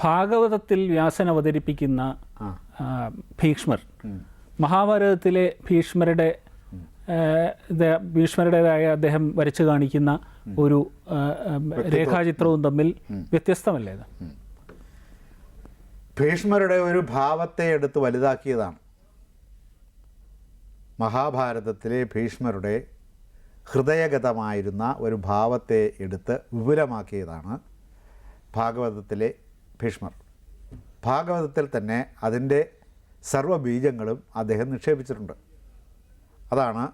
ഭാഗവതത്തിൽ വ്യാസൻ അവതരിപ്പിക്കുന്ന ഭീഷ്മർ. മഹാഭാരതത്തിലെ ഭീഷ്മരുടെ ഭീഷ്മരുടേതായ അദ്ദേഹം വരച്ചു കാണിക്കുന്ന ഒരു രേഖാചിത്രവും തമ്മിൽ വ്യത്യസ്തമല്ലേ ഇത്? ഭീഷ്മരുടെ ഒരു ഭാവത്തെ എടുത്ത് വലുതാക്കിയതാണ്. മഹാഭാരതത്തിലെ ഭീഷ്മരുടെ ഹൃദയഗതമായിരുന്ന ഒരു ഭാവത്തെ എടുത്ത് വിപുലമാക്കിയതാണ് ഭാഗവതത്തിലെ ഭീഷ്മർ. ഭാഗവതത്തിൽ തന്നെ അതിന്റെ സർവബീജങ്ങളും അദ്ദേഹം നിക്ഷേപിച്ചിട്ടുണ്ട്. അതാണ്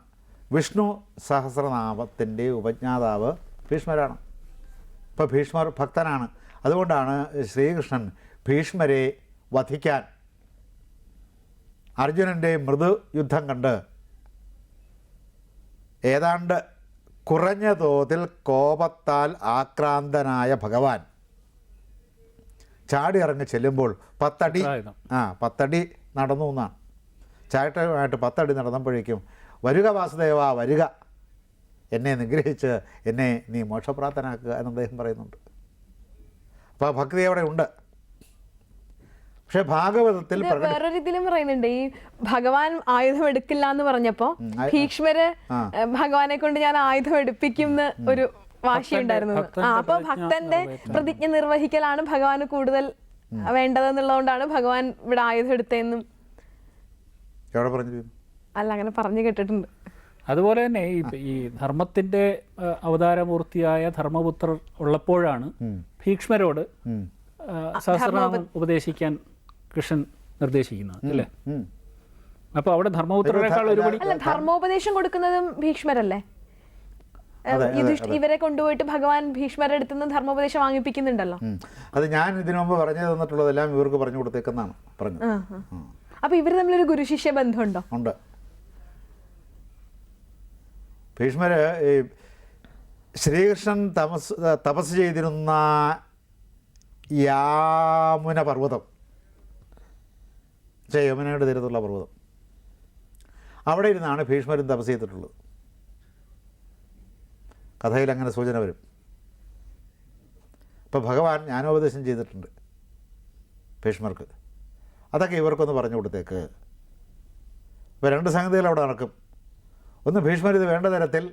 വിഷ്ണു സഹസ്രനാമത്തിന്റെ ഉപജ്ഞാതാവ് ഭീഷ്മരാണ്. ഇപ്പോൾ ഭീഷ്മർ ഭക്തനാണ്. അതുകൊണ്ടാണ് ശ്രീകൃഷ്ണൻ ഭീഷ്മരെ വധിക്കാൻ അർജുനന്റെ മൃദു യുദ്ധം കണ്ട് ഏതാണ്ട് കുറഞ്ഞ തോതിൽ കോപത്താൽ ആക്രാന്തനായ ഭഗവാൻ ചാടി ഇറങ്ങി ചെല്ലുമ്പോൾ പത്തടി. ആ പത്തടി നടന്നു എന്നാണ്. ചാട്ടമായിട്ട് പത്തടി നടന്നപ്പോഴേക്കും വരുക വാസുദേവ വരിക. എന്നെ നിഗ്രഹിച്ച് എന്നെ നീ മോക്ഷപ്രാപ്തനാക്കുക എന്ന് അദ്ദേഹം പറയുന്നുണ്ട്. അപ്പോൾ ആ ഭക്തി അവിടെ ഉണ്ട്. പക്ഷെ ഭാഗവതത്തിൽ വേറെ രീതിയിലും പറയുന്നുണ്ട്. ഈ ഭഗവാൻ ആയുധം എടുക്കില്ല എന്ന് പറഞ്ഞപ്പോ ഭീഷ്മര് ഭഗവാനെ കൊണ്ട് ഞാൻ ആയുധം എടുപ്പിക്കും ഒരു വാശി ഉണ്ടായിരുന്നു എന്ന്. ഭക്തന്റെ ആ അപ്പൊ പ്രതിജ്ഞ ഭക്തന്റെ പ്രതിജ്ഞ നിർവഹിക്കലാണ് ഭഗവാന് കൂടുതൽ വേണ്ടതെന്നുള്ളതുകൊണ്ടാണ് ഭഗവാൻ ഇവിടെ ആയുധം എടുത്തതെന്നും പറഞ്ഞു അല്ല അങ്ങനെ പറഞ്ഞു കേട്ടിട്ടുണ്ട്. അതുപോലെ തന്നെ ഈ ഈ ധർമ്മത്തിന്റെ അവതാരമൂർത്തിയായ ധർമ്മപുത്രർ ഉള്ളപ്പോഴാണ് ഭീഷ്മരോട് സഹസ്രനാമം ഉപദേശിക്കാൻ കൃഷ്ണൻ നിർദ്ദേശിക്കുന്നത് അല്ലേ? അപ്പൊ അവിടെ ധർമ്മപുത്രരെക്കാൾ ഒരുപടി അല്ല ധർമ്മോപദേശം കൊടുക്കുന്നതും ഭീഷ്മരല്ലേ? ഇവരെ കൊണ്ടുപോയിട്ട് ഭഗവാൻ ഭീഷ്മരുടെ അടുത്ത് നിന്ന് ധർമ്മോപദേശം വാങ്ങിപ്പിക്കുന്നുണ്ടല്ലോ. അത് ഞാൻ ഇതിനു മുമ്പ് പറഞ്ഞു തന്നിട്ടുള്ളതെല്ലാം ഇവർക്ക് പറഞ്ഞു കൊടുത്തേക്കെന്നാണ് പറഞ്ഞു. അപ്പൊ ഇവർ തമ്മിലൊരു ഗുരുശിഷ്യ ബന്ധമുണ്ടോ? ഉണ്ട്. ഭീഷ്മര് ഈ ശ്രീകൃഷ്ണൻ തമസ് തപസ് ചെയ്തിരുന്ന യാമുന പർവതം യമുനയുടെ തീരത്തുള്ള പർവതം. അവിടെ ഇരുന്നാണ് ഭീഷ്മരും തപസ് ചെയ്തിട്ടുള്ളത്. കഥയിൽ അങ്ങനെ സൂചന വരും. അപ്പോൾ ഭഗവാൻ ജ്ഞാനോപദേശം ചെയ്തിട്ടുണ്ട് ഭീഷ്മർക്ക്. അതൊക്കെ ഇവർക്കൊന്ന് പറഞ്ഞു കൊടുത്തേക്ക്. ഇപ്പോൾ രണ്ട് സംഗതികൾ അവിടെ നടക്കും. ഒന്ന് ഭീഷ്മർ ഇത് വേണ്ട തരത്തിൽ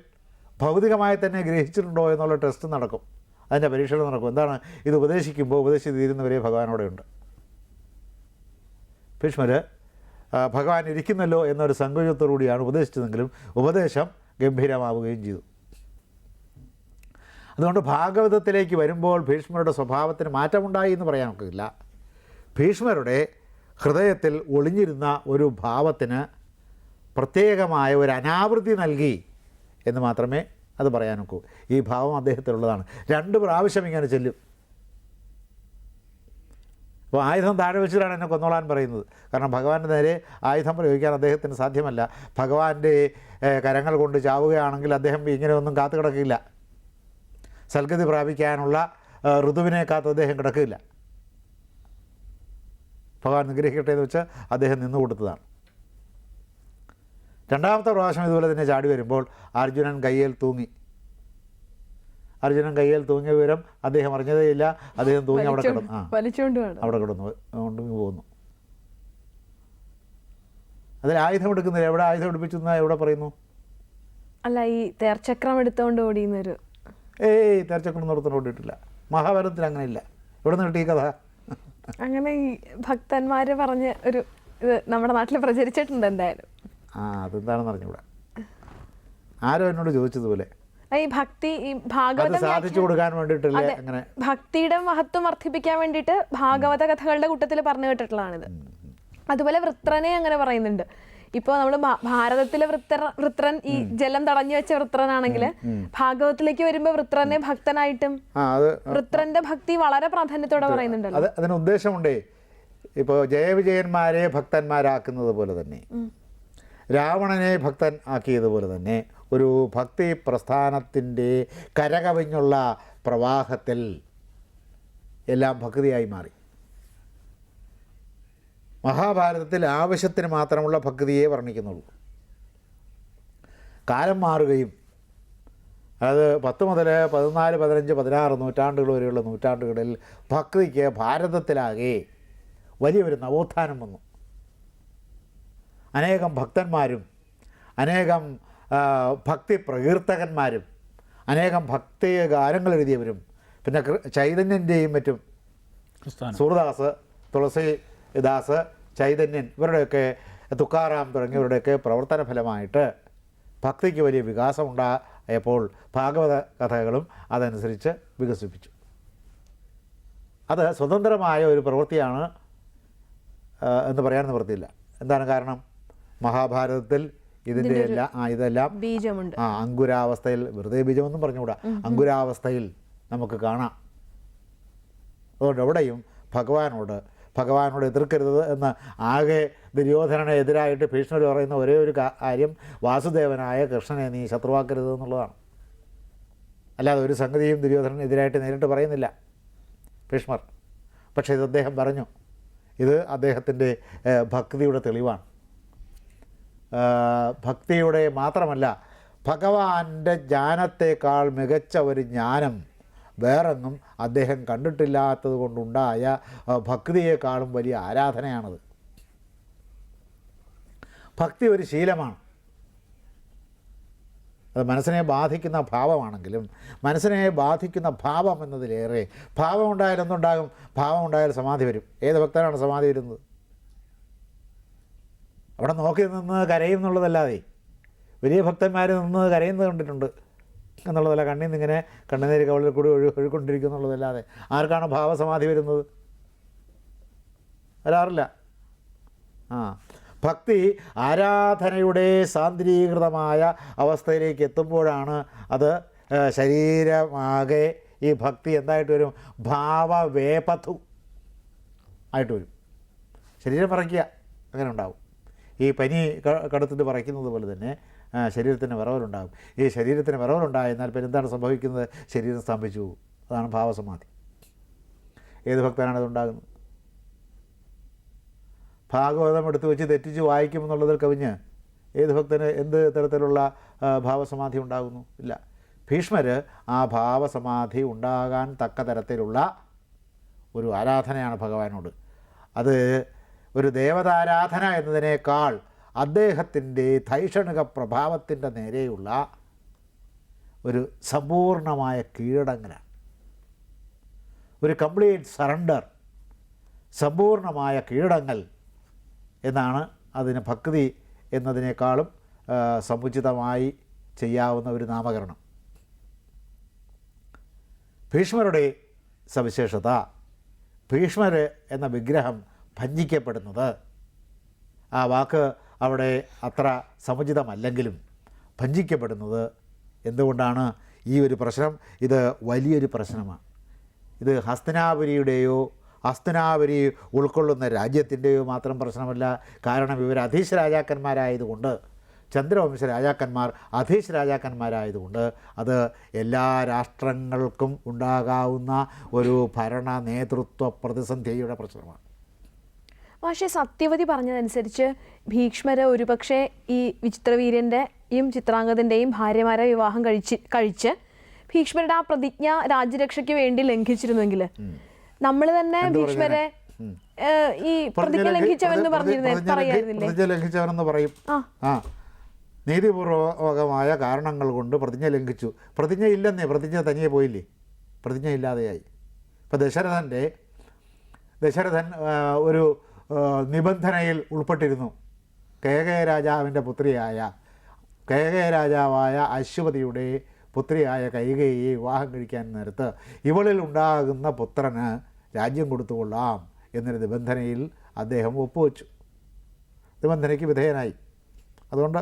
ഭൗതികമായി തന്നെ ഗ്രഹിച്ചിട്ടുണ്ടോ എന്നുള്ള ടെസ്റ്റ് നടക്കും. അതിന്റെ പരീക്ഷകൾ നടക്കും. എന്താണ്? ഇത് ഉപദേശിക്കുമ്പോൾ ഉപദേശിച്ച് തീരുന്നവരെ ഭഗവാനോടെയുണ്ട് ഭീഷ്മർ ഭഗവാൻ ഇരിക്കുന്നല്ലോ എന്നൊരു സങ്കോചത്തോടുകൂടിയാണ് ഉപദേശിച്ചതെങ്കിലും ഉപദേശം ഗംഭീരമാവുകയും ചെയ്തു. അതുകൊണ്ട് ഭാഗവതത്തിലേക്ക് വരുമ്പോൾ ഭീഷ്മരുടെ സ്വഭാവത്തിന് മാറ്റമുണ്ടായി എന്ന് പറയാൻ ഒക്കില്ല. ഭീഷ്മരുടെ ഹൃദയത്തിൽ ഒളിഞ്ഞിരുന്ന ഒരു ഭാവത്തിന് പ്രത്യേകമായ ഒരു അനാവൃത്തി നൽകി എന്ന് മാത്രമേ അത് പറയാനൊക്കൂ ഈ ഭാവം അദ്ദേഹത്തിലുള്ളതാണ്. രണ്ട് പ്രാവശ്യം ഇങ്ങനെ ചെല്ലും. അപ്പോൾ ആയുധം താഴെ വെച്ചിട്ടാണ് എന്നെ കൊന്നോളാൻ പറയുന്നത്. കാരണം ഭഗവാന്റെ നേരെ ആയുധം പ്രയോഗിക്കാൻ അദ്ദേഹത്തിന് സാധ്യമല്ല. ഭഗവാന്റെ കരങ്ങൾ കൊണ്ട് ചാവുകയാണെങ്കിൽ അദ്ദേഹം ഇങ്ങനെയൊന്നും കാത്തു കിടക്കില്ല. സൽഗതി പ്രാപിക്കാനുള്ള ഋതുവിനെ കാത്ത് അദ്ദേഹം കിടക്കില്ല ഭഗവാൻ നിഗ്രഹിക്കട്ടെ എന്ന് വെച്ചാൽ അദ്ദേഹം നിന്നു കൊടുത്തതാണ്. രണ്ടാമത്തെ പ്രാവശ്യം ഇതുപോലെ തന്നെ ചാടി വരുമ്പോൾ അർജുനൻ കയ്യിൽ തൂങ്ങി. അർജുനൻ കയ്യിൽ തൂങ്ങിയ വിവരം അദ്ദേഹം അറിഞ്ഞതേയില്ല അദ്ദേഹം തൂങ്ങി അവിടെ കിടന്നു. ആ അവിടെ കിടന്നു. അതുകൊണ്ട് പോകുന്നു പോന്നു. അതിൽ ആയുധം എടുക്കുന്നില്ല. എവിടെ ആയുധം എടുപ്പിച്ചു എവിടെ പറയുന്നു? അല്ല ഈ തേർച്ചക്രം എടുത്തോണ്ട് ഓടിയുന്നൊരു ഏയ് തെരച്ചക്കൊന്നും നടത്തുന്ന ഓടിയിട്ടില്ല മഹാഭാരതത്തിൽ അങ്ങനെയില്ല. ഇവിടെ നിന്ന് കിട്ടി കഥ. അങ്ങനെ ഈ ഭക്തന്മാര് പറഞ്ഞ ഒരു ഇത് നമ്മുടെ നാട്ടിൽ പ്രചരിച്ചിട്ടുണ്ട് എന്തായാലും. ആ അതെന്താണെന്ന് അറിഞ്ഞൂടാ ആരോ എന്നോട് ചോദിച്ചതുപോലെ. ഈ ഭക്തി ഈ ഭാഗവത സാധിച്ചു കൊടുക്കാൻ വേണ്ടിയിട്ടല്ലേ അങ്ങനെ ഭക്തിയുടെ മഹത്വം വർദ്ധിപ്പിക്കാൻ വേണ്ടിയിട്ട് ഭാഗവത കഥകളുടെ കൂട്ടത്തിൽ പറഞ്ഞു കേട്ടിട്ടുള്ളതാണിത്. അതുപോലെ വൃത്രനെ അങ്ങനെ പറയുന്നുണ്ട്. ഇപ്പൊ നമ്മൾ ഭാരതത്തിലെ വൃത്ര വൃത്രൻ ഈ ജലം തടഞ്ഞു വെച്ച വൃത്രനാണെങ്കിൽ ഭാഗവത്തിലേക്ക് വരുമ്പോ വൃത്രനെ ഭക്തനായിട്ടും വൃത്രന്റെ ഭക്തി വളരെ പ്രാധാന്യത്തോടെ പറയുന്നുണ്ടല്ലോ. അത് അതിന് ഉദ്ദേശമുണ്ടേ ഇപ്പോ ജയവിജയന്മാരെ ഭക്തന്മാരാക്കുന്നത് പോലെ തന്നെ രാവണനെ ഭക്തൻ ആക്കിയതുപോലെ തന്നെ ഒരു ഭക്തി പ്രസ്ഥാനത്തിന്റെ കരകവിഞ്ഞുള്ള പ്രവാഹത്തിൽ എല്ലാം ഭക്തിയായി മാറി. മഹാഭാരതത്തിൽ ആവശ്യത്തിന് മാത്രമുള്ള ഭക്തിയെ വർണിക്കുന്നുള്ളൂ. കാലം മാറുകയും അതായത് പത്ത് മുതൽ പതിനാല് പതിനഞ്ച് പതിനാറ് നൂറ്റാണ്ടുകൾ വരെയുള്ള നൂറ്റാണ്ടുകളിൽ ഭക്തിക്ക് ഭാരതത്തിലാകെ വലിയൊരു നവോത്ഥാനം വന്നു. അനേകം ഭക്തന്മാരും അനേകം ഭക്തി പ്രകീർത്തകന്മാരും അനേകം ഭക്തി ഗാനങ്ങൾ എഴുതിയവരും പിന്നെ ചൈതന്യന്റെയും മറ്റും സൂർദാസ് തുളസിദാസ് ചൈതന്യൻ ഇവരുടെയൊക്കെ തുക്കാറാം തുടങ്ങിയവരുടെയൊക്കെ പ്രവർത്തന ഫലമായിട്ട് ഭക്തിക്ക് വലിയ വികാസമുണ്ടായപ്പോൾ ഭാഗവത കഥകളും അതനുസരിച്ച് വികസിപ്പിച്ചു. അത് സ്വതന്ത്രമായ ഒരു പ്രവൃത്തിയാണ് എന്ന് പറയാൻ നിവൃത്തിയില്ല. എന്താണ് കാരണം? മഹാഭാരതത്തിൽ ഇതിന്റെ എല്ലാം ആ ഇതെല്ലാം ബീജമുണ്ട്. ആ അങ്കുരാവസ്ഥയിൽ വെറുതെ ബീജമൊന്നും പറഞ്ഞുകൂടാ. അങ്കുരാവസ്ഥയിൽ നമുക്ക് കാണാം. അതുകൊണ്ട് എവിടെയും ഭഗവാനോട് ഭഗവാനോട് എതിർക്കരുത് എന്ന് ആകെ ദുര്യോധനന് എതിരായിട്ട് ഭീഷ്മർ പറയുന്ന ഒരേ ഒരു കാര്യം വാസുദേവനായ കൃഷ്ണനെ നീ ശത്രുവാക്കരുത് എന്നുള്ളതാണ്. അല്ലാതെ ഒരു സംഗതിയും ദുര്യോധനനെതിരായിട്ട് നേരിട്ട് പറയുന്നില്ല ഭീഷ്മർ. പക്ഷേ ഇത് അദ്ദേഹം പറഞ്ഞു ഇത് അദ്ദേഹത്തിന്റെ ഭക്തിയുടെ തെളിവാണ്. ഭക്തിയുടെ മാത്രമല്ല ഭഗവാന്റെ ജ്ഞാനത്തേക്കാൾ മികച്ച ഒരു ജ്ഞാനം വേറൊന്നും അദ്ദേഹം കണ്ടിട്ടില്ലാത്തത് കൊണ്ടുണ്ടായ ഭക്തിയെക്കാളും വലിയ ആരാധനയാണത്. ഭക്തി ഒരു ശീലമാണ്. അത് മനസ്സിനെ ബാധിക്കുന്ന ഭാവമാണെങ്കിലും മനസ്സിനെ ബാധിക്കുന്ന ഭാവം എന്നതിലേറെ ഭാവം ഉണ്ടായാൽ എന്തുണ്ടാകും? ഭാവം ഉണ്ടായാൽ സമാധി വരും. ഏത് ഭക്തനാണ് സമാധി വരുന്നത്? അവിടെ നോക്കി നിന്ന് കരയും എന്നുള്ളതല്ലാതെ വലിയ ഭക്തന്മാർ നിന്ന് കരയുന്നത് കണ്ടിട്ടുണ്ട്. എന്നുള്ളതല്ല കണ്ണിൽ നിന്ന് ഇങ്ങനെ കണ്ണുനീര് കവളിൽ കൂടി ഒഴു ഒഴുകൊണ്ടിരിക്കും എന്നുള്ളതല്ലാതെ. ആർക്കാണ് ഭാവസമാധി വരുന്നത്? വരാറില്ല. ആ. ഭക്തി ആരാധനയുടെ സാന്ദ്രീകൃതമായ അവസ്ഥയിലേക്ക് എത്തുമ്പോഴാണ് അത് ശരീരമാകെ ഈ ഭക്തി എന്തായിട്ട് വരും? ഭാവവേപഥു ആയിട്ട് വരും. ശരീരം പറയ്ക്കുക അങ്ങനെ ഉണ്ടാവും. ഈ പനി കടത്തിട്ട് പറയ്ക്കുന്നത് പോലെ തന്നെ ശരീരത്തിന് വിറവലുണ്ടാകും. ഈ ശരീരത്തിന് വിറവലുണ്ടായെന്നാൽ പിന്നെ എന്താണ് സംഭവിക്കുന്നത്? ശരീരം സ്തംഭിച്ചു പോകും. അതാണ് ഭാവസമാധി. ഏത് ഭക്തനാണ് അതുണ്ടാകുന്നത് ഭാഗവതം എടുത്തു വെച്ച് തെറ്റിച്ച് വായിക്കുമെന്നുള്ളതിൽ കവിഞ്ഞ് ഏത് ഭക്തന് എന്ത് തരത്തിലുള്ള ഭാവസമാധി ഉണ്ടാകുന്നു? ഇല്ല. ഭീഷ്മർ ആ ഭാവസമാധി ഉണ്ടാകാൻ തക്ക തരത്തിലുള്ള ഒരു ആരാധനയാണ് ഭഗവാനോട്. അത് ഒരു ദേവതാരാധന എന്നതിനേക്കാൾ അദ്ദേഹത്തിന്റെ ധൈഷണിക പ്രഭാവത്തിന്റെ നേരെയുള്ള ഒരു സമ്പൂർണമായ കീഴടങ്ങലാണ്. ഒരു കംപ്ലീറ്റ് സറണ്ടർ സമ്പൂർണമായ കീഴടങ്ങൽ എന്നാണ് അതിന് ഭക്തി എന്നതിനേക്കാളും സമുചിതമായി ചെയ്യാവുന്ന ഒരു നാമകരണം. ഭീഷ്മരുടെ സവിശേഷത ഭീഷ്മർ എന്ന വിഗ്രഹം ഭഞ്ജിക്കപ്പെടുന്നത് ആ വാക്ക് അവിടെ അത്ര സമുചിതമല്ലെങ്കിലും ഭഞ്ജിക്കപ്പെടുന്നത് എന്തുകൊണ്ടാണ് ഈ ഒരു പ്രശ്നം? ഇത് വലിയൊരു പ്രശ്നമാണ്. ഇത് ഹസ്തനാപുരിയുടെയോ ഹസ്തനാപുരി ഉൾക്കൊള്ളുന്ന രാജ്യത്തിന്റെയോ മാത്രം പ്രശ്നമല്ല. കാരണം ഇവർ അധീശ രാജാക്കന്മാരായതുകൊണ്ട് ചന്ദ്രവംശ രാജാക്കന്മാർ അധീശ രാജാക്കന്മാരായതുകൊണ്ട് അത് എല്ലാ രാഷ്ട്രങ്ങൾക്കും ഉണ്ടാകാവുന്ന ഒരു ഭരണ നേതൃത്വ പ്രതിസന്ധിയുടെ പ്രശ്നമാണ്. പക്ഷേ സത്യവതി പറഞ്ഞതനുസരിച്ച് ഭീഷ്മര് ഒരുപക്ഷെ ഈ വിചിത്രവീര്യന്റെയും ചിത്രാംഗതിന്റെയും ഭാര്യമാരെ വിവാഹം കഴിച്ച് കഴിച്ച് ഭീഷ്മരുടെ ആ പ്രതിജ്ഞ രാജ്യരക്ഷയ്ക്ക് വേണ്ടി ലംഘിച്ചിരുന്നെങ്കിൽ നമ്മൾ തന്നെ ഭീഷ്മരെ ഈ പ്രതിജ്ഞ ലംഘിച്ചവെന്ന് പറഞ്ഞിരുന്നേ പറയായിരുന്നില്ലേ പ്രതിജ്ഞ ലംഘിച്ചവനെന്ന് പറയും. ആ. നീതിപൂർവകമായ കാരണങ്ങൾ കൊണ്ട് പ്രതിജ്ഞ ലംഘിച്ചു. പ്രതിജ്ഞ ഇല്ലെന്നേ പ്രതിജ്ഞ തനിയെ പോയില്ലേ? പ്രതിജ്ഞ ഇല്ലാതെയായി. ഇപ്പോൾ ദശരഥന്റെ ദശരഥൻ ഒരു നിബന്ധനയിൽ ഉൾപ്പെട്ടിരുന്നു. കേകയ രാജാവിന്റെ പുത്രിയായ കേകയ രാജാവായ അശ്വതിയുടെ പുത്രിയായ കൈകയെ വിവാഹം കഴിക്കാൻ നേരത്ത് ഇവളിൽ ഉണ്ടാകുന്ന പുത്രന് രാജ്യം കൊടുത്തുകൊള്ളാം എന്നൊരു നിബന്ധനയിൽ അദ്ദേഹം ഒപ്പുവെച്ചു. നിബന്ധനയ്ക്ക് വിധേയനായി. അതുകൊണ്ട്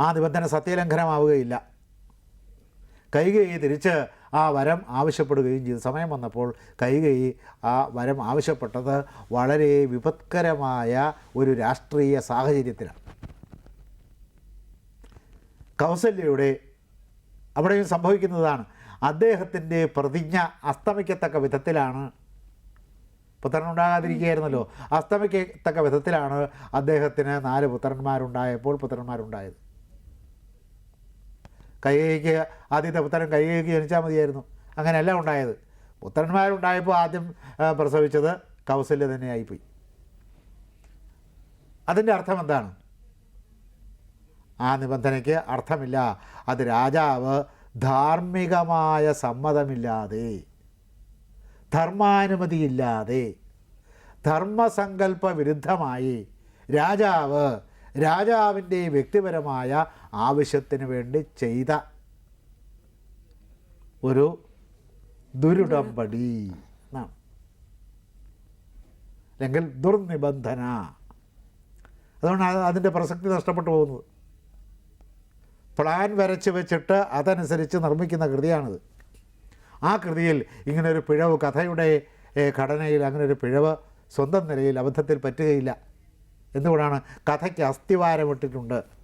ആ നിബന്ധന സത്യലംഘനമാവുകയില്ല. കൈകയെ തിരിച്ച് ആ വരം ആവശ്യപ്പെടുകയും ചെയ്തു. സമയം വന്നപ്പോൾ കൈകൈ ആ വരം ആവശ്യപ്പെട്ടത് വളരെ വിപത്കരമായ ഒരു രാഷ്ട്രീയ സാഹചര്യത്തിലാണ്. കൗസല്യയുടെ അവിടെയും സംഭവിക്കുന്നതാണ്. അദ്ദേഹത്തിന്റെ പ്രതിജ്ഞ അസ്തമിക്കത്തക്ക വിധത്തിലാണ്. പുത്രനുണ്ടാകാതിരിക്കുകയായിരുന്നല്ലോ. അസ്തമിക്കത്തക്ക വിധത്തിലാണ് അദ്ദേഹത്തിന് നാല് പുത്രന്മാരുണ്ടായപ്പോൾ പുത്രന്മാരുണ്ടായത്. കൈകൈക്ക് ആദ്യത്തെ പുത്രൻ കൈകൈക്ക് ജനിച്ചാൽ മതിയായിരുന്നു. അങ്ങനെയല്ല ഉണ്ടായത്. പുത്രന്മാരുണ്ടായപ്പോൾ ആദ്യം പ്രസവിച്ചത് കൗസല്യ തന്നെയായിപ്പോയി. അതിന്റെ അർത്ഥം എന്താണ്? ആ നിബന്ധനയ്ക്ക് അർത്ഥമില്ല. അത് രാജാവ് ധാർമ്മികമായ സമ്മതമില്ലാതെ ധർമാനുമതിയില്ലാതെ ധർമ്മസങ്കല്പ വിരുദ്ധമായി രാജാവ് രാജാവിന്റെ വ്യക്തിപരമായ ആവശ്യത്തിന് വേണ്ടി ചെയ്ത ഒരു ദുരുടമ്പടി എന്നാണ്. അല്ലെങ്കിൽ ദുർനിബന്ധന. അതുകൊണ്ട് അത് അതിന്റെ പ്രസക്തി നഷ്ടപ്പെട്ടു പോകുന്നത്. പ്ലാൻ വരച്ച് വെച്ചിട്ട് അതനുസരിച്ച് നിർമ്മിക്കുന്ന കൃതിയാണിത്. ആ കൃതിയിൽ ഇങ്ങനൊരു പിഴവ് കഥയുടെ ഘടനയിൽ അങ്ങനെ ഒരു പിഴവ് സ്വന്തം നിലയിൽ അബദ്ധത്തിൽ പറ്റുകയില്ല. എന്തുകൊണ്ടാണ്? കഥയ്ക്ക് അസ്ഥിവാരമിട്ടിട്ടുണ്ട്.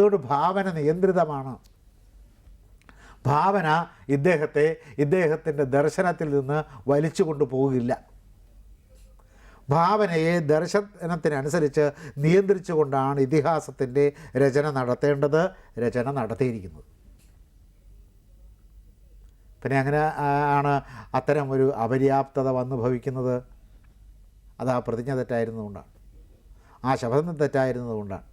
അതുകൊണ്ട് ഭാവന നിയന്ത്രിതമാണ്. ഭാവന ഇദ്ദേഹത്തെ ഇദ്ദേഹത്തിന്റെ ദർശനത്തിൽ നിന്ന് വലിച്ചു കൊണ്ടുപോകില്ല ഭാവനയെ ദർശനത്തിനനുസരിച്ച് നിയന്ത്രിച്ചുകൊണ്ടാണ് ഇതിഹാസത്തിന്റെ രചന നടത്തേണ്ടത് രചന നടത്തിയിരിക്കുന്നത്. പിന്നെ അങ്ങനെ ആണ് അത്തരം ഒരു അപര്യാപ്തത വന്നു ഭവിക്കുന്നത്. അത് ആ പ്രതിജ്ഞ തെറ്റായിരുന്നതുകൊണ്ടാണ്. ആ ശബ്ദം തെറ്റായിരുന്നതുകൊണ്ടാണ്.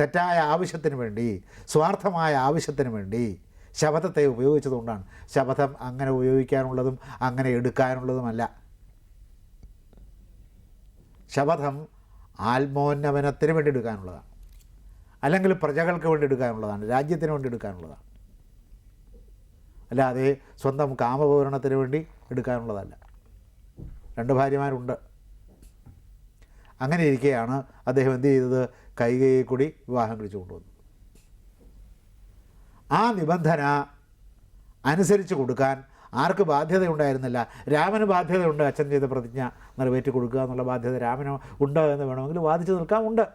തെറ്റായ ആവശ്യത്തിന് വേണ്ടി സ്വാർത്ഥമായ ആവശ്യത്തിന് വേണ്ടി ശബദത്തെ ഉപയോഗിച്ചതുകൊണ്ടാണ്. ശബദം അങ്ങനെ ഉപയോഗിക്കാനുള്ളതും അങ്ങനെ എടുക്കാനുള്ളതുമല്ല. ശബദം ആത്മോന്നമനത്തിന് വേണ്ടി എടുക്കാനുള്ളതാണ്. അല്ലെങ്കിൽ പ്രജകൾക്ക് വേണ്ടി എടുക്കാനുള്ളതാണ് രാജ്യത്തിന് വേണ്ടി എടുക്കാനുള്ളതാണ്. അല്ലാതെ സ്വന്തം കാമപൂരണത്തിന് വേണ്ടി എടുക്കാനുള്ളതല്ല. രണ്ട് ഭാര്യമാരുണ്ട്. അങ്ങനെ ഇരിക്കെയാണ് അദ്ദേഹം എന്ത് ചെയ്തത്? കൈകയെ കൂടി വിവാഹം കഴിച്ചു കൊണ്ടുവന്നു. ആ നിബന്ധന അനുസരിച്ച് കൊടുക്കാൻ ആർക്ക് ബാധ്യതയുണ്ടായിരുന്നില്ല? രാമന് ബാധ്യതയുണ്ട് അച്ഛൻ ചെയ്ത പ്രതിജ്ഞ നിറവേറ്റി കൊടുക്കുക എന്നുള്ള ബാധ്യത രാമന് ഉണ്ട് എന്ന് വേണമെങ്കിൽ വാദിച്ചു നിൽക്കാം ഉണ്ട്.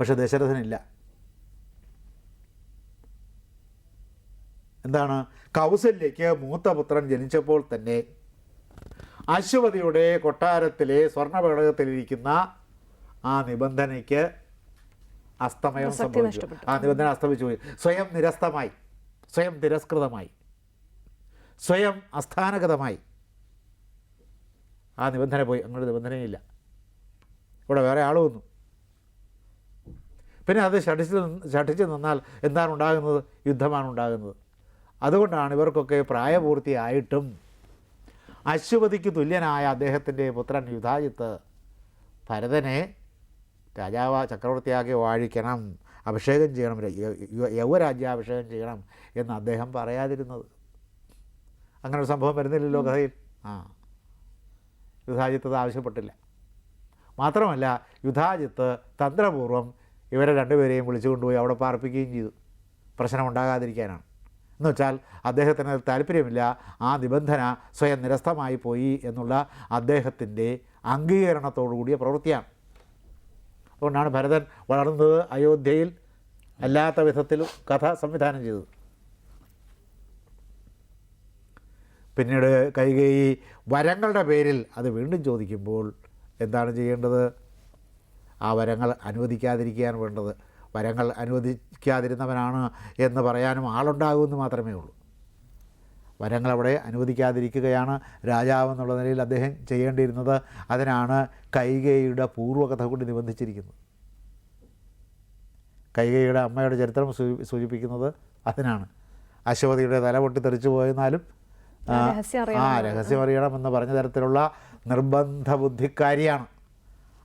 പക്ഷെ ദശരഥനില്ല. എന്താണ്? കൗസല്യയ്ക്ക് മൂത്ത പുത്രൻ ജനിച്ചപ്പോൾ തന്നെ അശ്വതിയുടെ കൊട്ടാരത്തിലെ സ്വർണപേടകത്തിലിരിക്കുന്ന ആ നിബന്ധനയ്ക്ക് അസ്തമയം സംഭവിച്ചു. ആ നിബന്ധന അസ്തമിച്ചു പോയി. സ്വയം നിരസ്തമായി. സ്വയം തിരസ്കൃതമായി സ്വയം അസ്ഥാനഗതമായി ആ നിബന്ധന പോയി. അങ്ങോട്ട് നിബന്ധനയില്ല. ഇവിടെ വേറെ ആൾ വന്നു. പിന്നെ അത് ഷഠിച്ച് ഷഠിച്ച് നിന്നാൽ എന്താണ് ഉണ്ടാകുന്നത്? യുദ്ധമാണ് ഉണ്ടാകുന്നത്. അതുകൊണ്ടാണ് ഇവർക്കൊക്കെ പ്രായപൂർത്തിയായിട്ടും അശ്വതിക്ക് തുല്യനായ അദ്ദേഹത്തിന്റെ പുത്രൻ യുധാജിത്ത് ഭരതനെ രാജാവ് ചക്രവർത്തിയാക്കി വാഴിക്കണം അഭിഷേകം ചെയ്യണം യൗവരാജ്യാഭിഷേകം ചെയ്യണം എന്ന് അദ്ദേഹം പറയാതിരുന്നത്. അങ്ങനെ ഒരു സംഭവം വരുന്നില്ലല്ലോ കഥയിൽ ആ. യുദ്ധാജിത്ത് അത് ആവശ്യപ്പെട്ടില്ല. മാത്രമല്ല യുദ്ധാജിത്ത് തന്ത്രപൂർവം ഇവരെ രണ്ടുപേരെയും വിളിച്ചു കൊണ്ടുപോയി അവിടെ പാർപ്പിക്കുകയും ചെയ്തു. പ്രശ്നം ഉണ്ടാകാതിരിക്കാനാണ് എന്ന് വെച്ചാൽ അദ്ദേഹത്തിന് താല്പര്യമില്ല. ആ നിബന്ധന സ്വയം നിരസ്തമായി പോയി എന്നുള്ള അദ്ദേഹത്തിന്റെ അംഗീകരണത്തോടു കൂടിയ പ്രവൃത്തിയാണ്. അതുകൊണ്ടാണ് ഭരതൻ വളർന്നത് അയോധ്യയിൽ അല്ലാത്ത വിധത്തിൽ കഥ സംവിധാനം ചെയ്തത്. പിന്നീട് കൈകേയി വരങ്ങളുടെ പേരിൽ അത് വീണ്ടും ചോദിക്കുമ്പോൾ എന്താണ് ചെയ്യേണ്ടത്? ആ വരങ്ങൾ അനുവദിക്കാതിരിക്കുകയാണ് വേണ്ടത്. വരങ്ങൾ അനുവദിക്കാതിരുന്നവനാണ് എന്ന് പറയാനും ആളുണ്ടാകുമെന്ന് മാത്രമേ ഉള്ളൂ. വരങ്ങൾ അവിടെ അനുവദിക്കാതിരിക്കുകയാണ് രാജാവ് എന്നുള്ള നിലയിൽ അദ്ദേഹം ചെയ്യേണ്ടിയിരുന്നത്. അതിനാണ് കൈകയുടെ പൂർവകഥ കൊണ്ട് നിബന്ധിച്ചിരിക്കുന്നത്. കൈകയുടെ അമ്മയുടെ ചരിത്രം സൂ- സൂചിപ്പിക്കുന്നത് അതിനാണ്. അശ്വതിയുടെ തല പൊട്ടി തെറിച്ചു പോയെന്നാലും ആ രഹസ്യം അറിയണം. എന്ന് പറഞ്ഞ തരത്തിലുള്ള നിർബന്ധ ബുദ്ധിക്കാരിയാണ്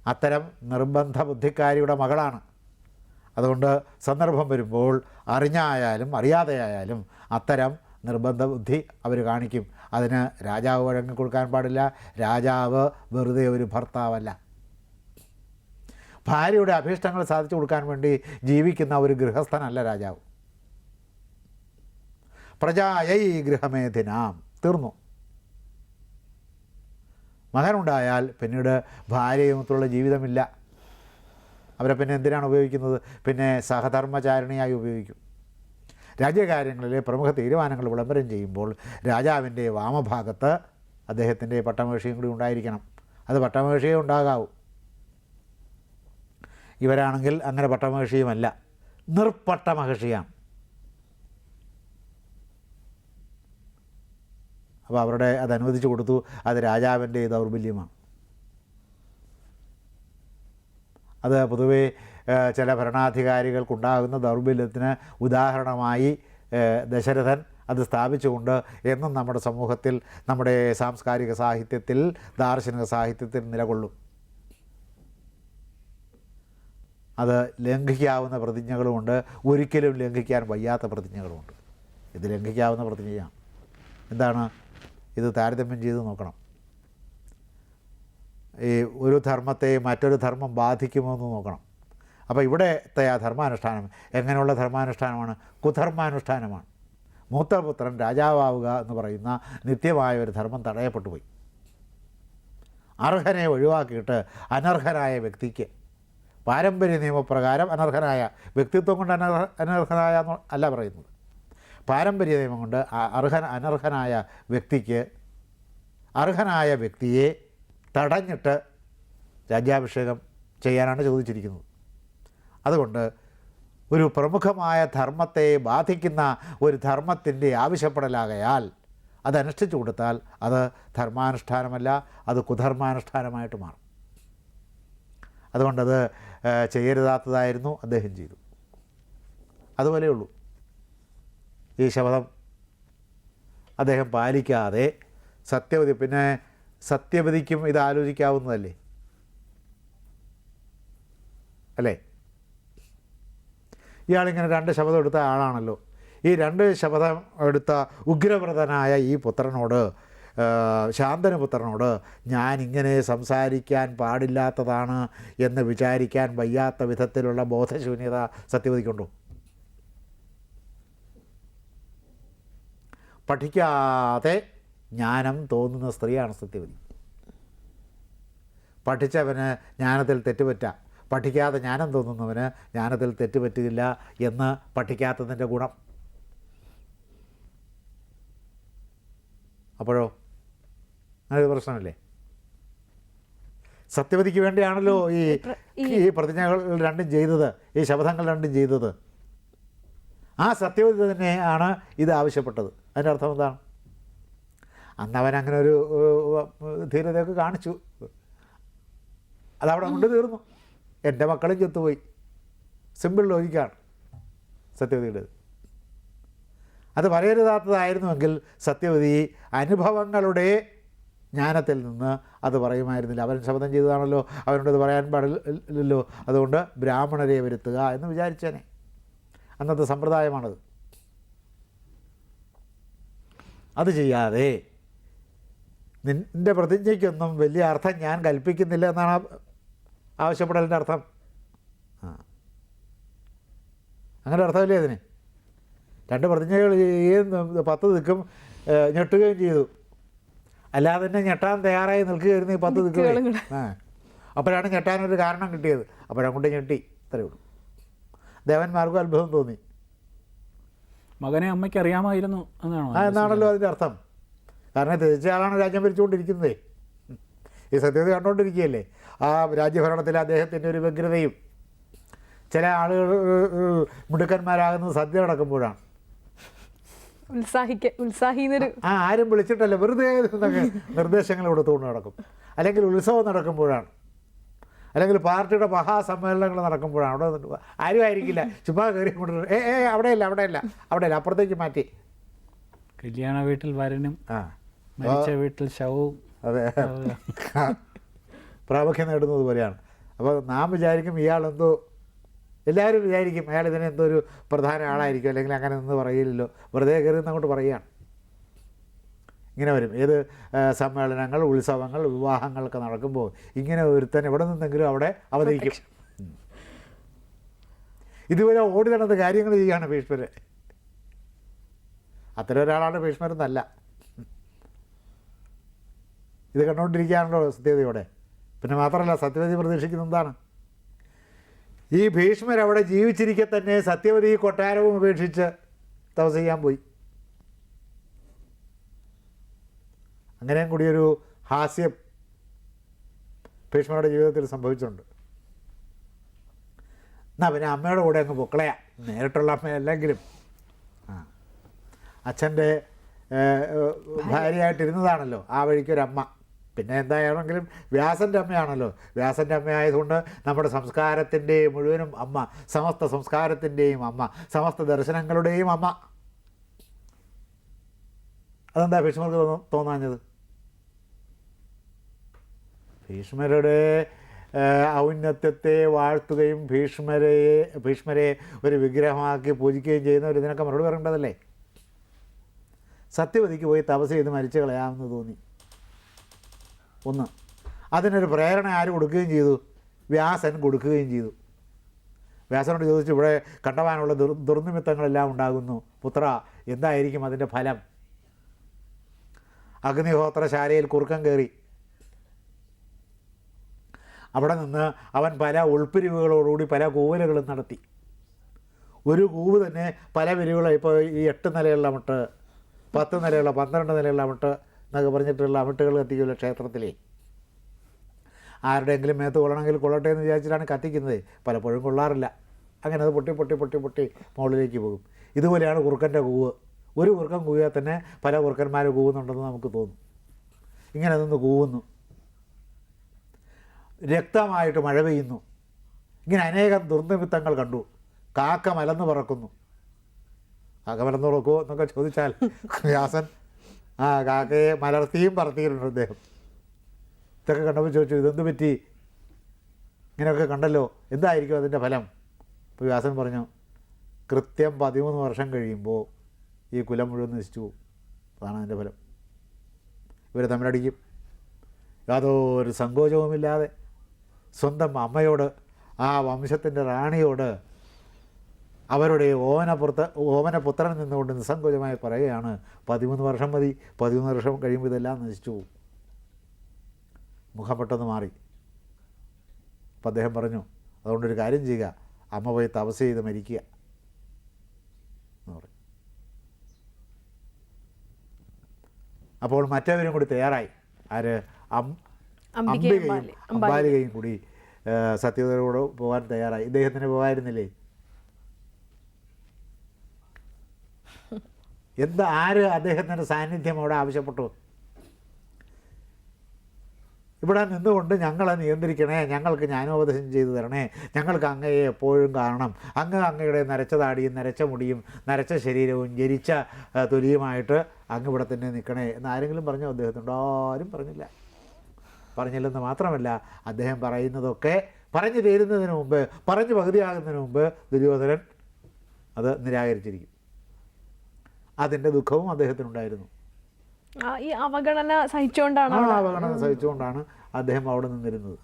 അത്തരം നിർബന്ധ ബുദ്ധിക്കാരിയുടെ മകളാണ്. അതുകൊണ്ട് സന്ദർഭം വരുമ്പോൾ അറിഞ്ഞായാലും അറിയാതെയായാലും അത്തരം നിർബന്ധ ബുദ്ധി അവർ കാണിക്കും. അതിന് രാജാവ് വഴങ്ങി കൊടുക്കാൻ പാടില്ല. രാജാവ് വെറുതെ ഒരു ഭർത്താവല്ല. ഭാര്യയുടെ അഭീഷ്ടങ്ങൾ സാധിച്ചു കൊടുക്കാൻ വേണ്ടി ജീവിക്കുന്ന ഒരു ഗൃഹസ്ഥനല്ല രാജാവ്. പ്രജായൈ ഗൃഹമേധിനാം തീർന്നു. മകനുണ്ടായാൽ പിന്നീട് ഭാര്യയുമൊത്തുള്ള ജീവിതമില്ല. അവരെ പിന്നെ എന്തിനാണ് ഉപയോഗിക്കുന്നത്? പിന്നെ സഹധർമ്മചാരിണിയായി ഉപയോഗിക്കും. രാജ്യകാര്യങ്ങളിലെ പ്രമുഖ തീരുമാനങ്ങൾ വിളംബരം ചെയ്യുമ്പോൾ രാജാവിന്റെ വാമഭാഗത്ത് അദ്ദേഹത്തിന്റെ പട്ടമേഷിയും കൂടി ഉണ്ടായിരിക്കണം. അത് പട്ടമേഷിയേ ഉണ്ടാകാവൂ. ഇവരാണെങ്കിൽ അങ്ങനെ പട്ടമഹർഷിയുമല്ല നിർപ്പട്ട മഹർഷിയാണ്. അപ്പോൾ അവരുടെ അത് അനുവദിച്ചു കൊടുത്തു. അത് രാജാവിന്റെ ദൗർബല്യമാണ്. അത് പൊതുവേ ചില ഭരണാധികാരികൾക്കുണ്ടാകുന്ന ദൗർബല്യത്തിന് ഉദാഹരണമായി ദശരഥൻ അത് സ്ഥാപിച്ചുകൊണ്ട് എന്നും നമ്മുടെ സമൂഹത്തിൽ നമ്മുടെ സാംസ്കാരിക സാഹിത്യത്തിൽ ദാർശനിക സാഹിത്യത്തിൽ നിലകൊള്ളും. അത് ലംഘിക്കാവുന്ന പ്രതിജ്ഞകളുമുണ്ട്. ഒരിക്കലും ലംഘിക്കാൻ വയ്യാത്ത പ്രതിജ്ഞകളുമുണ്ട്. ഇത് ലംഘിക്കാവുന്ന പ്രതിജ്ഞയാണ്. എന്താണ്? ഇത് താരതമ്യം ചെയ്ത് നോക്കണം. ഈ ഒരു ധർമ്മത്തെ മറ്റൊരു ധർമ്മം ബാധിക്കുമോ എന്ന് നോക്കണം. അപ്പോൾ ഇവിടത്തെ ആ ധർമാനുഷ്ഠാനം എങ്ങനെയുള്ള ധർമാനുഷ്ഠാനമാണ്? കുധർമാനുഷ്ഠാനമാണ്. മൂത്തപുത്രൻ രാജാവാവുക എന്ന് പറയുന്ന നിത്യമായ ഒരു ധർമ്മം തടയപ്പെട്ടു പോയി. അർഹനെ ഒഴിവാക്കിയിട്ട് അനർഹനായ വ്യക്തിക്ക്. പാരമ്പര്യ നിയമപ്രകാരം അനർഹനായ വ്യക്തിത്വം കൊണ്ട് അനർഹ അനർഹനായ അല്ല പറയുന്നത്. പാരമ്പര്യ നിയമം കൊണ്ട് അർഹൻ അനർഹനായ വ്യക്തിക്ക് അർഹനായ വ്യക്തിയെ തടഞ്ഞിട്ട് രാജ്യാഭിഷേകം ചെയ്യാനാണ് ചോദിച്ചിരിക്കുന്നത്. അതുകൊണ്ട് ഒരു പ്രമുഖമായ ധർമ്മത്തെ ബാധിക്കുന്ന ഒരു ധർമ്മത്തിന്റെ ആവശ്യപ്പെടലാകയാൽ അത് കൊടുത്താൽ അത് ധർമാനുഷ്ഠാനമല്ല അത് കുധർമാനുഷ്ഠാനമായിട്ട് മാറും. അതുകൊണ്ടത് ചെയ്യരുതാത്തതായിരുന്നു അദ്ദേഹം ചെയ്തു. അതുപോലെയുള്ളൂ ഈ ശപഥം അദ്ദേഹം പാലിക്കാതെ സത്യവതി പിന്നെ സത്യവതിക്കും ഇത് ആലോചിക്കാവുന്നതല്ലേ? അല്ലേ? ഇയാളിങ്ങനെ രണ്ട് ശപഥം എടുത്ത ആളാണല്ലോ. ഈ രണ്ട് ശപഥം എടുത്ത ഉഗ്രവ്രതനായ ഈ പുത്രനോട് ശാന്തനപുത്രനോട് ശാന്തന പുത്രനോട് ഞാൻ ഇങ്ങനെ സംസാരിക്കാൻ പാടില്ലാത്തതാണ് എന്ന് വിചാരിക്കാൻ വയ്യാത്ത വിധത്തിലുള്ള ബോധശൂന്യത സത്യവതിക്കുണ്ടോ? പഠിക്കാതെ ജ്ഞാനം തോന്നുന്ന സ്ത്രീയാണ് സത്യവതി. പഠിച്ചവന് ജ്ഞാനത്തിൽ തെറ്റുപറ്റാം. പഠിക്കാതെ ജ്ഞാനം തോന്നുന്നവന് ജ്ഞാനത്തിൽ തെറ്റുപറ്റില്ല എന്ന് പഠിക്കാത്തതിന്റെ ഗുണം? അപ്പോഴോ? അങ്ങനൊരു പ്രശ്നമല്ലേ? സത്യവതിക്ക് വേണ്ടിയാണല്ലോ ഈ ഈ പ്രതിജ്ഞകൾ രണ്ടും ചെയ്തത് ഈ ശബ്ദങ്ങൾ രണ്ടും ചെയ്തത്. ആ സത്യവതി തന്നെയാണ് ഇത് ആവശ്യപ്പെട്ടത്. അതിന്റെ അർത്ഥം എന്താണ്? അന്ന് അവൻ അങ്ങനെ ഒരു ധീരതയൊക്കെ കാണിച്ചു. അതവിടെ കൊണ്ട് തീർന്നു. എന്റെ മക്കളും ചത്തുപോയി. സിമ്പിൾ ലോജിക്കാണ് സത്യവതിയുടേത്. അത് പറയരുതാത്തതായിരുന്നുവെങ്കിൽ സത്യവതി അനുഭവങ്ങളുടെ ജ്ഞാനത്തിൽ നിന്ന് അത് പറയുമായിരുന്നില്ല. അവൻ ശബ്ദം ചെയ്തതാണല്ലോ. അവനോട് പറയാൻ പാടില്ലല്ലോ. അതുകൊണ്ട് ബ്രാഹ്മണരെ വരുത്തുക എന്ന് വിചാരിച്ചേനെ. അന്നത്തെ സമ്പ്രദായമാണത്. അത് ചെയ്യാതെ നിന്റെ പ്രതിജ്ഞയ്ക്കൊന്നും വലിയ അർത്ഥം ഞാൻ കൽപ്പിക്കുന്നില്ല എന്നാണ് ആവശ്യപ്പെടലിന്റെ അർത്ഥം. ആ. അങ്ങനെ അർത്ഥമില്ലേ അതിന്? രണ്ട് പ്രതിജ്ഞകൾ ചെയ്യുകയും പത്ത് ദിക്കും ഞെട്ടുകയും ചെയ്തു. അല്ലാതെ തന്നെ ഞെട്ടാൻ തയ്യാറായി നിൽക്കുകയായിരുന്നു ഈ പത്ത് ദിക്കുകൾ. ആ. അപ്പോഴാണ് ഞെട്ടാനൊരു കാരണം കിട്ടിയത്. അപ്പോഴങ്ങോട്ട് ഞെട്ടി. ഇത്രയേ ഉള്ളൂ. ദേവന്മാർക്കും അത്ഭുതം തോന്നി. മകനെ അമ്മയ്ക്ക് അറിയാമായിരുന്നു എന്നാണോ? ആ എന്നാണല്ലോ അതിന്റെ അർത്ഥം. കാരണം തിരിച്ച ആളാണ് രാജ്യം ഭരിച്ചുകൊണ്ടിരിക്കുന്നത്. ഈ സത്യത കണ്ടുകൊണ്ടിരിക്കുകയല്ലേ? ആ രാജ്യഭരണത്തിൽ അദ്ദേഹത്തിന്റെ ഒരു വ്യഗ്രതയും ചില ആളുകൾ മിടുക്കന്മാരാകുന്നത് സദ്യ നടക്കുമ്പോഴാണ്. ഉത്സാഹിക്ക ഉത്സാഹിന്നൊരു ആ ആരും വിളിച്ചിട്ടല്ല വെറുതെ നിർദ്ദേശങ്ങൾ കൊടുത്തുകൊണ്ട് നടക്കും. അല്ലെങ്കിൽ ഉത്സവം നടക്കുമ്പോഴാണ്. അല്ലെങ്കിൽ പാർട്ടിയുടെ മഹാസമ്മേളനങ്ങൾ നടക്കുമ്പോഴാണ്. അവിടെ ആരും ആയിരിക്കില്ല. ചുമ്മാ കയറി കൊണ്ട് ഏ ഏ അവിടെയല്ല അവിടെയല്ല അവിടെയല്ല അപ്പുറത്തേക്ക് മാറ്റി. കല്യാണ വീട്ടിൽ വരനും ആ. മരിച്ച വീട്ടിൽ ശവവും. അതെ. പ്രാമുഖ്യം നേടുന്നത് പോലെയാണ്. അപ്പോൾ നാം വിചാരിക്കും ഇയാളെന്തോ എല്ലാവരും വിചാരിക്കും അയാൾ ഇതിനെ എന്തോ ഒരു പ്രധാന ആളായിരിക്കും അല്ലെങ്കിൽ അങ്ങനെ ഒന്നും പറയില്ലല്ലോ. വെറുതെ കയറി അങ്ങോട്ട് പറയുകയാണ്. ഇങ്ങനെ വരും. ഏത് സമ്മേളനങ്ങൾ ഉത്സവങ്ങൾ വിവാഹങ്ങളൊക്കെ നടക്കുമ്പോൾ ഇങ്ങനെ ഒരുത്തൻ എവിടെ നിന്നെങ്കിലും അവിടെ അവതരിക്കും. ഇതുവരെ ഓടി നടന്ന കാര്യങ്ങൾ ചെയ്യുകയാണ് ഭീഷ്മർ അത്തരം ഒരാളാണ് ഭീഷ്മരെന്നല്ല. ഇത് കണ്ടുകൊണ്ടിരിക്കുകയാണല്ലോ സത്യതയോടെ. പിന്നെ മാത്രമല്ല സത്യവതി പ്രതീക്ഷിക്കുന്ന എന്താണ്? ഈ ഭീഷ്മർ അവിടെ ജീവിച്ചിരിക്കെ തന്നെ സത്യവതി കൊട്ടാരവും ഉപേക്ഷിച്ച് തപസ് ചെയ്യാൻ പോയി. അങ്ങനെയും ഒരു ഹാസ്യം ഭീഷ്മരുടെ ജീവിതത്തിൽ സംഭവിച്ചിട്ടുണ്ട്. എന്നാ പിന്നെ അമ്മയുടെ കൂടെ അങ്ങ് പൊക്കളയാ. നേരിട്ടുള്ള അമ്മയല്ലെങ്കിലും ആ. അച്ഛന്റെ ഭാര്യയായിട്ടിരുന്നതാണല്ലോ ആ വഴിക്കൊരമ്മ പിന്നെ എന്തായാണെങ്കിലും വ്യാസന്റെ അമ്മയാണല്ലോ. വ്യാസന്റെ അമ്മയായതുകൊണ്ട് നമ്മുടെ സംസ്കാരത്തിന്റെയും മുഴുവനും അമ്മ സമസ്ത സംസ്കാരത്തിന്റെയും അമ്മ സമസ്ത ദർശനങ്ങളുടെയും അമ്മ. അതെന്താ ഭീഷ്മർക്ക് തോന്ന- തോന്നാഞ്ഞത്? ഭീഷ്മരുടെ ഔന്നത്യത്തെ വാഴ്ത്തുകയും ഭീഷ്മരെ ഭീഷ്മരെ ഒരു വിഗ്രഹമാക്കി പൂജിക്കുകയും ചെയ്യുന്നവർ ഇതിനൊക്കെ മറുപടി പറയേണ്ടതല്ലേ? സത്യവതിക്ക് പോയി തപസ് ചെയ്ത് മരിച്ചു കളയാമെന്ന് തോന്നി. ഒന്ന്. അതിനൊരു പ്രേരണ ആര് കൊടുക്കുകയും ചെയ്തു? വ്യാസൻ കൊടുക്കുകയും ചെയ്തു. വ്യാസനോട് ചോദിച്ചു ഇവിടെ കണ്ടവാനുള്ള ദുർ ദുർനിമിത്തങ്ങളെല്ലാം ഉണ്ടാകുന്നു. പുത്ര എന്തായിരിക്കും അതിന്റെ ഫലം? അഗ്നിഹോത്രശാലയിൽ കുറുക്കം കയറി. അവിടെ നിന്ന് അവൻ പല ഉൾപ്പിരിവുകളോടുകൂടി പല കൂവലുകളും നടത്തി. ഒരു കൂവ് തന്നെ പല പിരിവുകൾ ഇപ്പോൾ ഈ എട്ട് നിലയുള്ള മുട്ട് പത്ത് നിലയുള്ള പന്ത്രണ്ട് നിലയുള്ള അമിട്ട് എന്നൊക്കെ പറഞ്ഞിട്ടുള്ള അമിട്ടുകൾ കത്തിക്കുമല്ലോ ക്ഷേത്രത്തിലേ. ആരുടെയെങ്കിലും മേത്ത് കൊള്ളണമെങ്കിൽ കൊള്ളട്ടെ എന്ന് വിചാരിച്ചിട്ടാണ് കത്തിക്കുന്നത്. പലപ്പോഴും കൊള്ളാറില്ല. അങ്ങനെ അത് പൊട്ടി പൊട്ടി പൊട്ടി പൊട്ടി മുകളിലേക്ക് പോകും. ഇതുപോലെയാണ് കുറുക്കന്റെ കൂവ്. ഒരു കുറുക്കൻ കൂവിയാൽ തന്നെ പല കുറുക്കന്മാർ കൂവുന്നുണ്ടെന്ന് നമുക്ക് തോന്നും. ഇങ്ങനെ നിന്ന് കൂവുന്നു. രക്തമായിട്ട് മഴ പെയ്യുന്നു. ഇങ്ങനെ അനേകം ദുർനിമിത്തങ്ങൾ കണ്ടു. കാക്ക മലന്ന് പറക്കുന്നു. കാക്ക മലന്ന് പറക്കുമോ എന്നൊക്കെ ചോദിച്ചാൽ വ്യാസൻ ആ കാക്കയെ മലർത്തിയും പറത്തിയിട്ടുണ്ട് അദ്ദേഹം ഇതൊക്കെ കണ്ടപ്പോൾ ചോദിച്ചു ഇതെന്ത് പറ്റി? ഇങ്ങനെയൊക്കെ കണ്ടല്ലോ എന്തായിരിക്കും അതിന്റെ ഫലം? അപ്പോൾ വ്യാസൻ പറഞ്ഞു കൃത്യം പതിമൂന്ന് വർഷം കഴിയുമ്പോൾ ഈ കുലം മുഴുവൻ നശിച്ചു അതാണ് അതിന്റെ ഫലം. ഇവർ തമ്മിലടിക്കും യാതൊരു സങ്കോചവുമില്ലാതെ സ്വന്തം അമ്മയോട് ആ വംശത്തിന്റെ റാണിയോട് അവരുടെ ഓമനപുത്ര ഓമനപുത്രൻ നിന്നുകൊണ്ട് നിസ്സങ്കോചമായി പറയുകയാണ് പതിമൂന്ന് വർഷം മതി പതിമൂന്ന് വർഷം കഴിയുമ്പോൾ ഇതെല്ലാം നശിച്ചു മുഖം പെട്ടെന്ന് മാറി. അപ്പം അദ്ദേഹം പറഞ്ഞു അതുകൊണ്ടൊരു കാര്യം ചെയ്യുക അമ്മ പോയി തപസ് ചെയ്ത് മരിക്കുക. എന്ന് പറഞ്ഞു. അപ്പോൾ മറ്റവരും കൂടി തയ്യാറായി. ആര്? അംബികയും അംബികയും അംബാലി- അംബാലികയും കൂടി സത്യവതിയോട് പോകാൻ തയ്യാറായി. ഇദ്ദേഹത്തിന് പോകായിരുന്നില്ലേ എന്താ ആര് അദ്ദേഹത്തിന്റെ സാന്നിധ്യം അവിടെ ആവശ്യപ്പെട്ടു? ഇവിടെ നിന്നുകൊണ്ട് ഞങ്ങളെ നിയന്ത്രിക്കണേ ഞങ്ങൾക്ക് ജ്ഞാനോപദേശം ചെയ്തു തരണേ ഞങ്ങൾക്ക് അങ്ങയെ എപ്പോഴും കാണണം. അങ്ങ് അങ്ങയുടെ നരച്ച താടിയും നരച്ച മുടിയും നരച്ച ശരീരവും ജരിച്ച തൊലിയുമായിട്ട് അങ്ങ് ഇവിടെ തന്നെ നിൽക്കണേ എന്ന് ആരെങ്കിലും പറഞ്ഞോ? അദ്ദേഹത്തിനോട് ആരും പറഞ്ഞില്ല. പറഞ്ഞില്ലെന്ന് മാത്രമല്ല അദ്ദേഹം പറയുന്നതൊക്കെ പറഞ്ഞു തീരുന്നതിന് മുമ്പ് പറഞ്ഞു പകുതിയാകുന്നതിന് മുമ്പ് ദുര്യോധനൻ അത് നിരാകരിച്ചിരിക്കും. അതിന്റെ ദുഃഖവും അദ്ദേഹത്തിനുണ്ടായിരുന്നു. ഈ അവഗണന സഹിച്ചുകൊണ്ടാണ് ആ അവഗണന സഹിച്ചുകൊണ്ടാണ് അദ്ദേഹം അവിടെ നിന്നിരുന്നത്.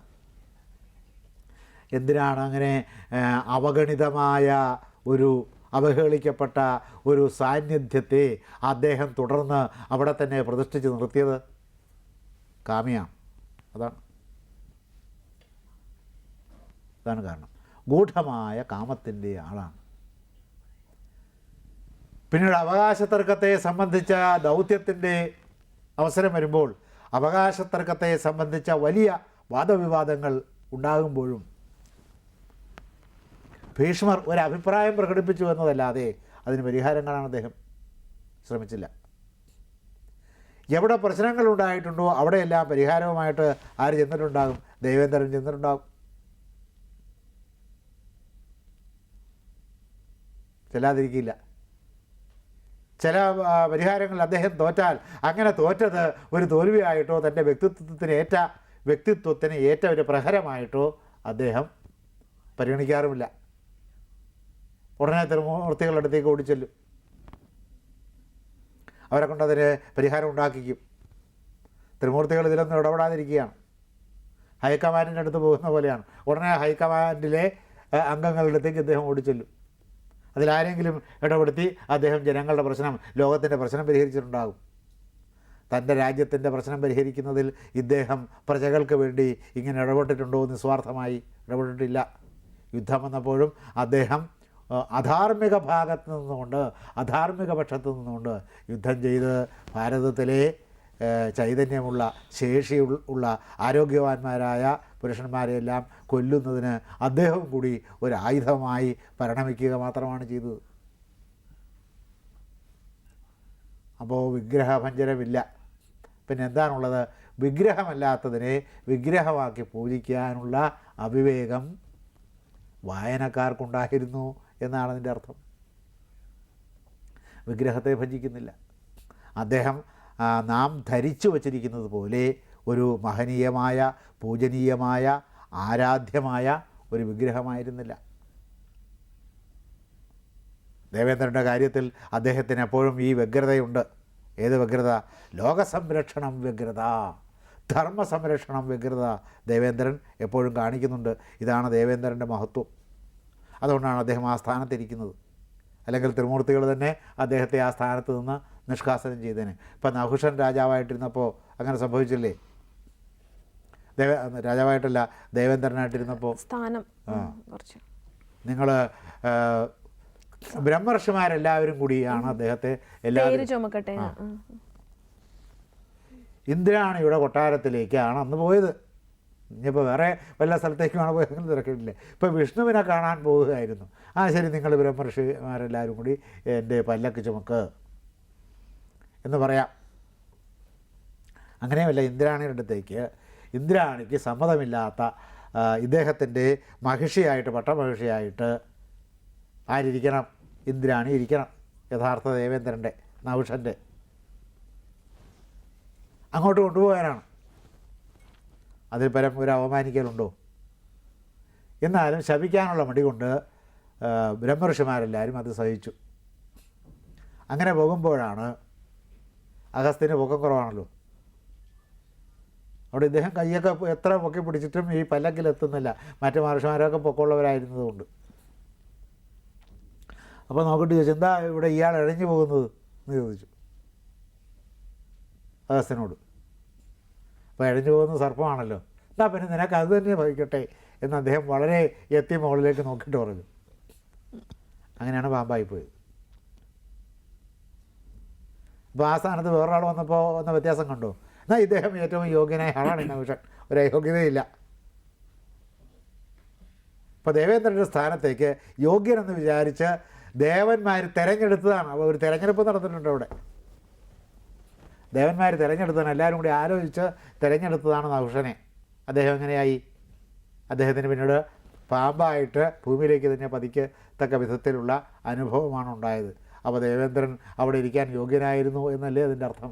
എന്തിനാണ് അങ്ങനെ അവഗണിതമായ ഒരു അവഹേളിക്കപ്പെട്ട ഒരു സാന്നിധ്യത്തെ അദ്ദേഹം തുടർന്ന് അവിടെ തന്നെ പ്രതിഷ്ഠിച്ച് നിർത്തിയത്? കാമിയാണ് അതാണ്. അതാണ് കാരണം. ഗൂഢമായ കാമത്തിന്റെ ആളാണ്. പിന്നീട് അവകാശ തർക്കത്തെ സംബന്ധിച്ച ദൗത്യത്തിന്റെ അവസരം വരുമ്പോൾ അവകാശ തർക്കത്തെ സംബന്ധിച്ച വലിയ വാദവിവാദങ്ങൾ ഉണ്ടാകുമ്പോഴും ഭീഷ്മർ ഒരു അഭിപ്രായം പ്രകടിപ്പിച്ചു എന്നതല്ലാതെ അതിന് പരിഹാരം കാണാൻ അദ്ദേഹം ശ്രമിച്ചില്ല. എവിടെ പ്രശ്നങ്ങൾ ഉണ്ടായിട്ടുണ്ടോ അവിടെയെല്ലാം പരിഹാരവുമായിട്ട് ആര് ചെന്നിട്ടുണ്ടാകും? ദേവേന്ദ്രൻ ചെന്നിട്ടുണ്ടാകും. ചെല്ലാതിരിക്കില്ല. ചില പരിഹാരങ്ങൾ അദ്ദേഹം തോറ്റാൽ അങ്ങനെ തോറ്റത് ഒരു തോൽവിയായിട്ടോ തന്റെ വ്യക്തിത്വത്തിന് ഏറ്റ വ്യക്തിത്വത്തിന് ഏറ്റ ഒരു പ്രഹരമായിട്ടോ അദ്ദേഹം പരിഗണിക്കാറുമില്ല. ഉടനെ തിരുമൂർത്തികളുടെ അടുത്തേക്ക് ഓടിച്ചെല്ലും. അവരെ കൊണ്ട് അതിന് പരിഹാരം ഉണ്ടാക്കിക്കും. തിരുമൂർത്തികൾ ഇതിലൊന്നും ഇടപെടാതിരിക്കുകയാണ്. ഹൈക്കമാൻഡിന്റെ അടുത്ത് പോകുന്ന പോലെയാണ്. ഉടനെ ഹൈക്കമാൻഡിലെ അംഗങ്ങളുടെ അടുത്തേക്ക് ഇദ്ദേഹം ഓടിച്ചെല്ലും. അതിലാരെങ്കിലും ഇടപെടുത്തി അദ്ദേഹം ജനങ്ങളുടെ പ്രശ്നം ലോകത്തിന്റെ പ്രശ്നം പരിഹരിച്ചിട്ടുണ്ടാകും. തന്റെ രാജ്യത്തിന്റെ പ്രശ്നം പരിഹരിക്കുന്നതിൽ ഇദ്ദേഹം പ്രജകൾക്ക് വേണ്ടി ഇങ്ങനെ ഇടപെട്ടിട്ടുണ്ടോ നിസ്വാർത്ഥമായി ഇടപെട്ടിട്ടില്ല. യുദ്ധം വന്നപ്പോഴും അദ്ദേഹം അധാർമിക ഭാഗത്ത് നിന്നുകൊണ്ട് അധാർമിക പക്ഷത്ത് നിന്നുകൊണ്ട് യുദ്ധം ചെയ്ത് ഭാരതത്തിലെ ചൈതന്യമുള്ള ശേഷി ഉള്ള ആരോഗ്യവാന്മാരായ പുരുഷന്മാരെയെല്ലാം കൊല്ലുന്നതിന് അദ്ദേഹം കൂടി ഒരു ആയുധമായി പരിണമിക്കുക മാത്രമാണ് ചെയ്തത്. അപ്പോൾ വിഗ്രഹഭഞ്ജനമില്ല പിന്നെ എന്താണുള്ളത്? വിഗ്രഹമല്ലാത്തതിനെ വിഗ്രഹമാക്കി പൂജിക്കാനുള്ള അവിവേകം വായനക്കാർക്കുണ്ടായിരുന്നു എന്നാണ് അതിന്റെ അർത്ഥം. വിഗ്രഹത്തെ ഭജിക്കുന്നില്ല. അദ്ദേഹം നാം ധരിച്ചു വച്ചിരിക്കുന്നത് പോലെ ഒരു മഹനീയമായ പൂജനീയമായ ആരാധ്യമായ ഒരു വിഗ്രഹമായിരുന്നില്ല. ദേവേന്ദ്രന്റെ കാര്യത്തിൽ അദ്ദേഹത്തിന് എപ്പോഴും ഈ വ്യഗ്രതയുണ്ട്. ഏത് വ്യഗ്രത? ലോകസംരക്ഷണം വ്യഗ്രത. ധർമ്മ സംരക്ഷണം വ്യഗ്രത ദേവേന്ദ്രൻ എപ്പോഴും കാണിക്കുന്നുണ്ട്. ഇതാണ് ദേവേന്ദ്രന്റെ മഹത്വം. അതുകൊണ്ടാണ് അദ്ദേഹം ആ സ്ഥാനത്തിരിക്കുന്നത് അല്ലെങ്കിൽ ത്രിമൂർത്തികൾ തന്നെ അദ്ദേഹത്തെ ആ സ്ഥാനത്ത് നിന്ന് നിഷ്കാസനം ചെയ്തതിന് ഇപ്പം നഹുഷൻ രാജാവായിട്ടിരുന്നപ്പോൾ അങ്ങനെ സംഭവിച്ചില്ലേ? ദേവ രാജാവായിട്ടല്ല ദേവേന്ദ്രനായിട്ടിരുന്നപ്പോൾ സ്ഥാനം. നിങ്ങൾ ബ്രഹ്മർഷിമാരെല്ലാവരും കൂടിയാണ് അദ്ദേഹത്തെ എല്ലാവരും ചുമക്കട്ടെ. ഇവിടെ. ഇന്ദ്രാണിയുടെ കൊട്ടാരത്തിലേക്കാണ് അന്ന് പോയത്. ഇനിയിപ്പോൾ വേറെ വല്ല സ്ഥലത്തേക്കുമാണ് പോയത് അങ്ങനെ തിരക്കില്ല ഇപ്പോൾ വിഷ്ണുവിനെ കാണാൻ പോവുകയായിരുന്നു. ആ ശരി നിങ്ങൾ ബ്രഹ്മർഷിമാരെല്ലാവരും കൂടി എന്റെ പല്ലക്ക് ചുമക്ക്. എന്ന് പറയാം. അങ്ങനെയുമല്ല ഇന്ദ്രാണിയുടെ അടുത്തേക്ക് ഇന്ദ്രാണിക്ക് സമ്മതമില്ലാത്ത ഇദ്ദേഹത്തിന്റെ മഹിഷിയായിട്ട് പട്ടമഹിഷിയായിട്ട് ആരിരിക്കണം? ഇന്ദ്രാണി ഇരിക്കണം യഥാർത്ഥ ദേവേന്ദ്രന്റെ നൗഷന്റെ. അങ്ങോട്ട് കൊണ്ടുപോകാനാണ്. അതിൽ പരം ഒരു അവമാനിക്കലുണ്ടോ? എന്നാലും ശപിക്കാനുള്ള മടി കൊണ്ട് ബ്രഹ്മഋഷിമാരെല്ലാവരും അത് സഹിച്ചു. അങ്ങനെ പോകുമ്പോഴാണ് അഗസ്ത്യന് പൊക്കം കുറവാണല്ലോ. അവിടെ ഇദ്ദേഹം കൈയൊക്കെ എത്ര പൊക്കി പിടിച്ചിട്ടും ഈ പല്ലക്കിലെത്തുന്നില്ല മറ്റു മനുഷ്യന്മാരൊക്കെ പൊക്കമുള്ളവരായിരുന്നതുകൊണ്ട് അപ്പോൾ നോക്കിയിട്ട് ചോദിച്ചു എന്താ ഇവിടെ ഇയാൾ ഇഴഞ്ഞു പോകുന്നത്? എന്ന് ചോദിച്ചു. അഗസ്ത്യനോട്. അപ്പോൾ ഇഴഞ്ഞു പോകുന്ന സർപ്പമാണല്ലോ. എന്നാ പിന്നെ നിനക്ക് അത് തന്നെ ഭവിക്കട്ടെ എന്ന് അദ്ദേഹം വളരെ എത്തി മുകളിലേക്ക് നോക്കിയിട്ട് പറഞ്ഞു. അങ്ങനെയാണ് പാമ്പായി പോയത് അപ്പോൾ ആ സ്ഥാനത്ത് വേറൊരാൾ വന്നപ്പോൾ വന്ന വ്യത്യാസം കണ്ടു. എന്നാൽ ഇദ്ദേഹം ഏറ്റവും യോഗ്യനായ ആളാണ് നൗഷൻ ഒരു അയോഗ്യതയില്ല അപ്പോൾ ദേവേന്ദ്രന്റെ സ്ഥാനത്തേക്ക് യോഗ്യനെന്ന് വിചാരിച്ച് ദേവന്മാർ തിരഞ്ഞെടുത്തതാണ്. അപ്പോൾ ഒരു തിരഞ്ഞെടുപ്പ് നടന്നിട്ടുണ്ട് അവിടെ. ദേവന്മാർ തിരഞ്ഞെടുത്തതാണ്. എല്ലാവരും കൂടി ആലോചിച്ച് തിരഞ്ഞെടുത്തതാണ് നൗഷനെ. അദ്ദേഹം എങ്ങനെയായി? അദ്ദേഹത്തിന് പിന്നീട് പാമ്പായിട്ട് ഭൂമിയിലേക്ക് തന്നെ പതിക്കത്തക്ക വിധത്തിലുള്ള അനുഭവമാണ് ഉണ്ടായത്. അപ്പോൾ ദേവേന്ദ്രൻ അവിടെ ഇരിക്കാൻ യോഗ്യനായിരുന്നു എന്നല്ലേ അതിന്റെ അർത്ഥം?